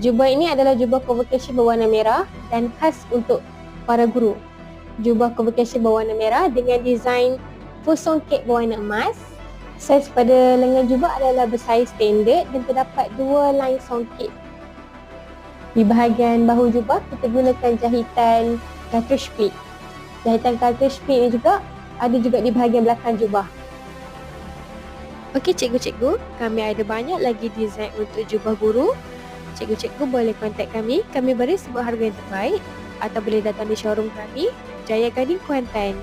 Jubah ini adalah jubah convocation berwarna merah dan khas untuk para guru. Jubah convocation berwarna merah dengan desain full songket berwarna emas. Saiz pada lengan jubah adalah bersaiz standard dan terdapat dua line songket. Di bahagian bahu jubah kita gunakan jahitan cartridge split. Jahitan cartridge split ini juga ada juga di bahagian belakang jubah. Okey cikgu-cikgu, kami ada banyak lagi desain untuk jubah guru. Cikgu-cikgu boleh kontak kami, kami beri sebuah harga yang terbaik atau boleh datang di showroom kami, Jaya Gading Kuantan.